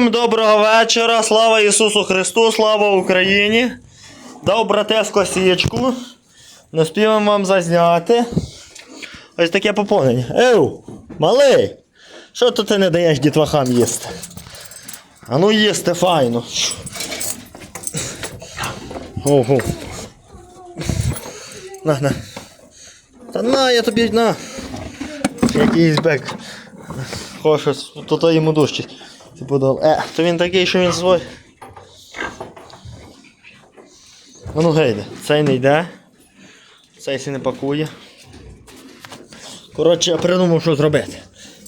Доброго вечора, слава Ісусу Христу, слава Україні. Дав братеско січку. Не співам вам зазняти. Ось таке поповнення. Еу, малий! Що то ти не даєш дітвахам їсти? А ну їсти файно. Ого. На, на. Та на, я тобі на. Якийсь бек. Хоче, то йому дужче. Ти подав. Е, то він такий, що він свой. Ну гейде, цей не йде. Цей сі не пакує. Коротше, я придумав, що зробити.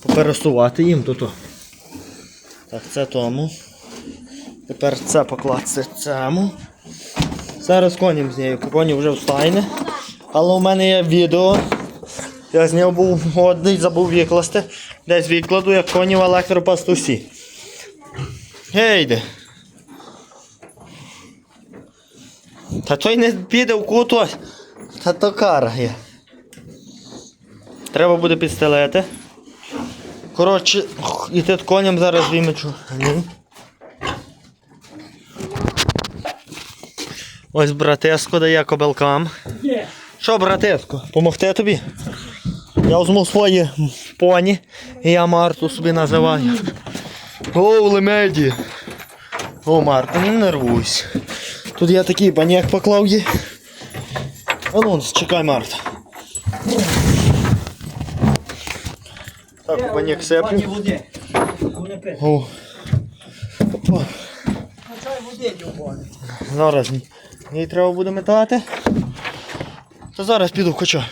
Попересувати їм то то. Так, це тому. Тепер це покласти цьому. Зараз конім з нею. Коні вже встайне. Але у мене є відео. Я зняв був годний, забув викласти. Десь відкладу, як в електропастусі. Гейде. Та той не піде в кут ось. Та то кара є. Треба буде підстелити. Коротше, і тут коням зараз вимечу. Ось братеско дає кобелкам. Що, братеско, помогти тобі? Я візьму свої поні і я Марту собі називаю. О, лемеді. О, Марта, не нервуйся. Тут я такий баняк поклав є. А ну, чекай, Марта. Так, баняк пити. О. Опа. Любові. Зараз їй треба буде метати. То зараз піду хоча.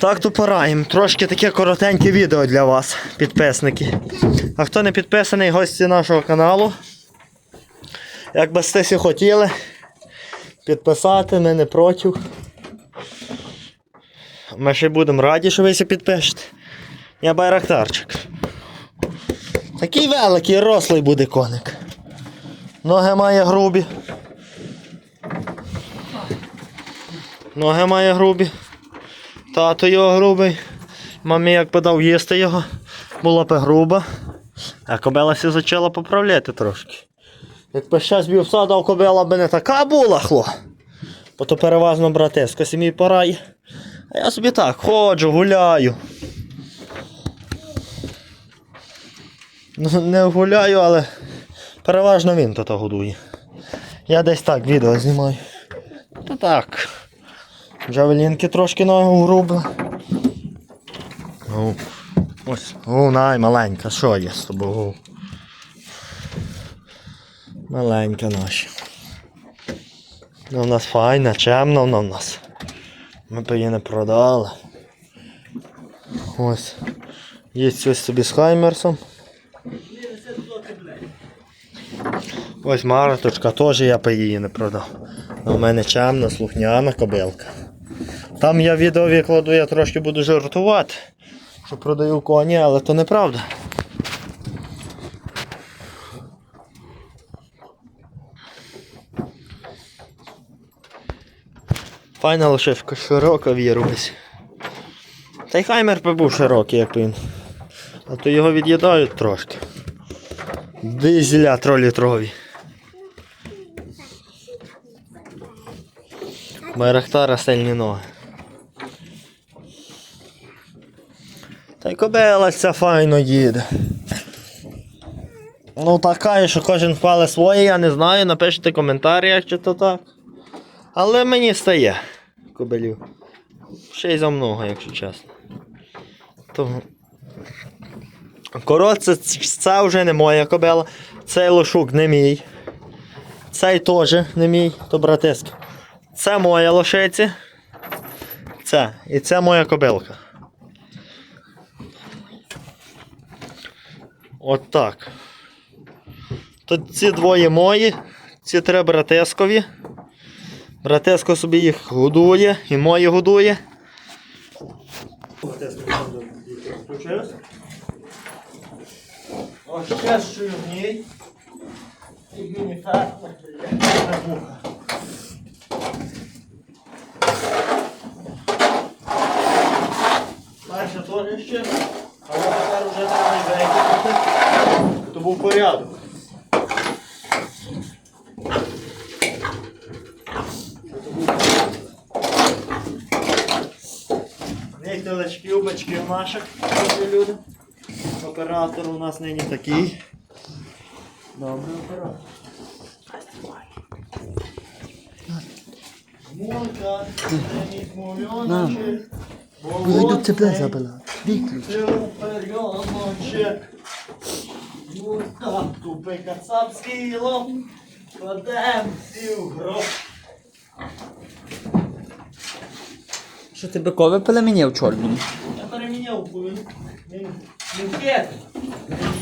Так то пораємо. Трошки таке коротеньке відео для вас, підписники. А хто не підписаний, гості нашого каналу. Як би сте всі хотіли підписати, ми не проти. Ми ще будемо раді, що ви всі підпишете. Я байрактарчик. Такий великий, рослий буде коник. Ноги має грубі. Ноги має грубі. Тато його грубий. Мамі як подав їсти його, була б груба. А кобела сі почала поправляти трошки. Якби ще збів дав кобела би не така була, хло. Бо то переважно братисько сім'ї порає. А я собі так ходжу, гуляю. Ну, не гуляю, але переважно він тут годує. Я десь так відео знімаю. Та так. Джавелінки трошки ногу грубо. О, ось, о, най, маленька, що є з тобою? Маленька наша. Ну, у нас файна, чемна вона в нас. Ми б її не продали. Ось. Є ось собі з Хаймерсом. Ось Мараточка теж я б її не продав. У мене чемна, слухняна кобилка. Там я відео викладу, я трошки буду жартувати, що продаю коні, але то неправда. Файна лошивка, широка вірувась. Та й хаймер би був широкий, як він. А то його від'їдають трошки. Дизеля тролітрові. Байрактара сильні ноги. Та й кобила ця файно їде. Ну така, що кожен хвалить своє, я не знаю, напишіть в коментарях, чи то так. Але мені стає кобелів. Ще й за много, якщо чесно. То... Коротше, це вже не моя кобела. Цей лошук не мій. Цей теж не мій, то братисько. Це моя лошиці. Це. І це моя кобилка. От так. Тут ці двоє мої, ці три братискові. Братиско собі їх годує і мої годує. Ось ще що в ній. І юніфер. Перше теж ще, але тепер вже треба й викинути. то був порядок. То був порядок. В наших люди. Оператор у нас нині такий. Добрий оператор. Мулька, мульоночек. Вийду тебе забила. Виключ. Ну купи кацапський лом. Кладем пів грош. Що ти бикове племені в чорному? Я переміняв, бо він не. Він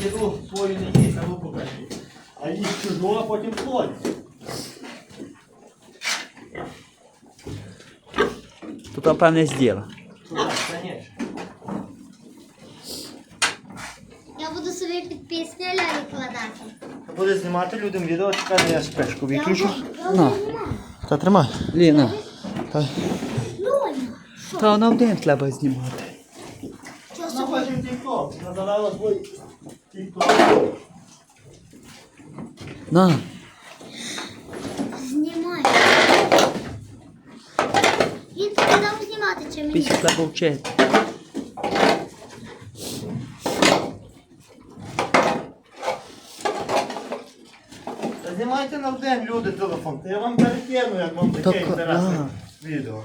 їду свою не їсть, а ну покажи. А їсть чужу, а потім свою. Тут, певне, зділа. Так, конечно. Я буду собі під пісню лялі кладати. Буде знімати людям відео, чекай, я спешку виключу. На. Та тримай. Ліна. Та. Та на один треба знімати. Вона хоче тік-ток, вона задала свій тік-ток. На. Знімай. Він тобі дав знімати чи мені? Після треба вчити. Та знімайте на день люди телефон, я вам перекину, як вам таке Так, інтересне відео.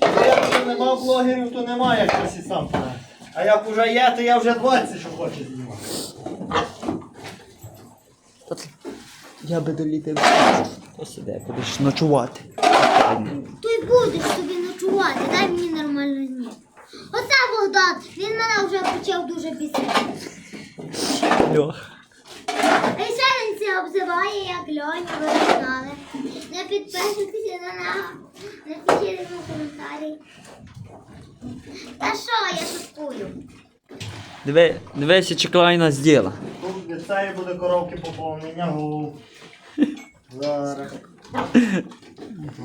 Якщо нема блогерів, то немає як хтось і сам знає. А як уже є, то я вже 20, що хоче знімати. Я би долітив. Посиде, будеш ночувати. Й будеш собі ночувати, дай мені нормально зняти. Оце Богдан, він мене вже почав дуже бісити. Льох. Обзиває, як Льоня, ви не знали. Не підписуйтеся на нього, не пишіть йому коментарі. Та що, я шуткую. Диви, дивися, чи Клайна зділа. Тут від цієї буде коробки поповнення гул. Зараз.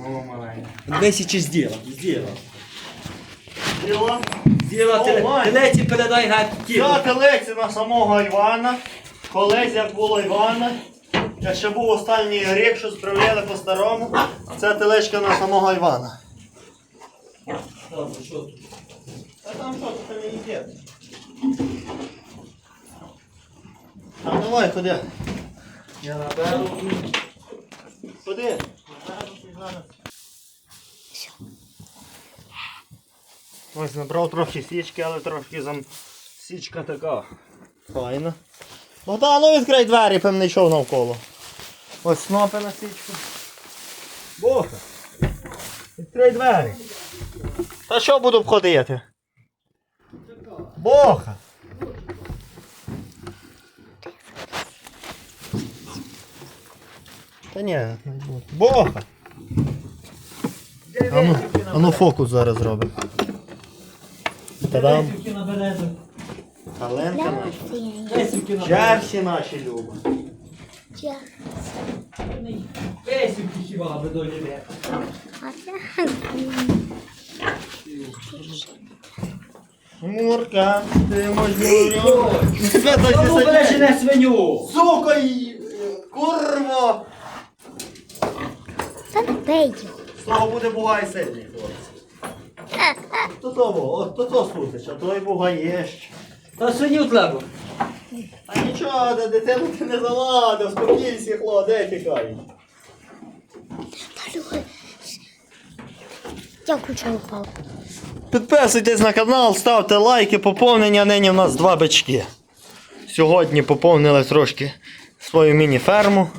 О, маленька. Дивися, чи зділа. Зділа. Діла. Зділа, О, теле- Вань. телеці передай геть тіло. Взяти лекцію на самого Івана. Колись як було Івана. Я ще був останній рік, що справляли по-старому. Це телечка на самого Івана. Добре, що тут? А там що, тут не йде? А давай, ходи. Я наберу. Ходи. Зараз. Ось набрав трохи січки, але трошки зам... січка така. Файна. Богдан, ну відкрий двері, певно, йшов навколо. Ось снопи на січку. Боха. Відкрий двері. Та що буду обходити? Боха. Та ні, не буду. Боха. А ну, а ну фокус зараз зробимо. Та-дам. Лесівки на березах. Наші. Лесівки на березах. Черсі наші люба. Лесівки хіба аби доліде. А Мурка, ти мажорю. Тому бережи не свиню. Сука, й- курво! Та не бей його. З того буде бугай сильний, хлопці. То того, от то то слухаєш, а той бугай є Та свиню треба. А нічого, де дитину ти не заладив, спокійся, хло, де тікай. Та Я включаю упав. Підписуйтесь на канал, ставте лайки, поповнення нині в нас два бички. Сьогодні поповнили трошки свою міні-ферму.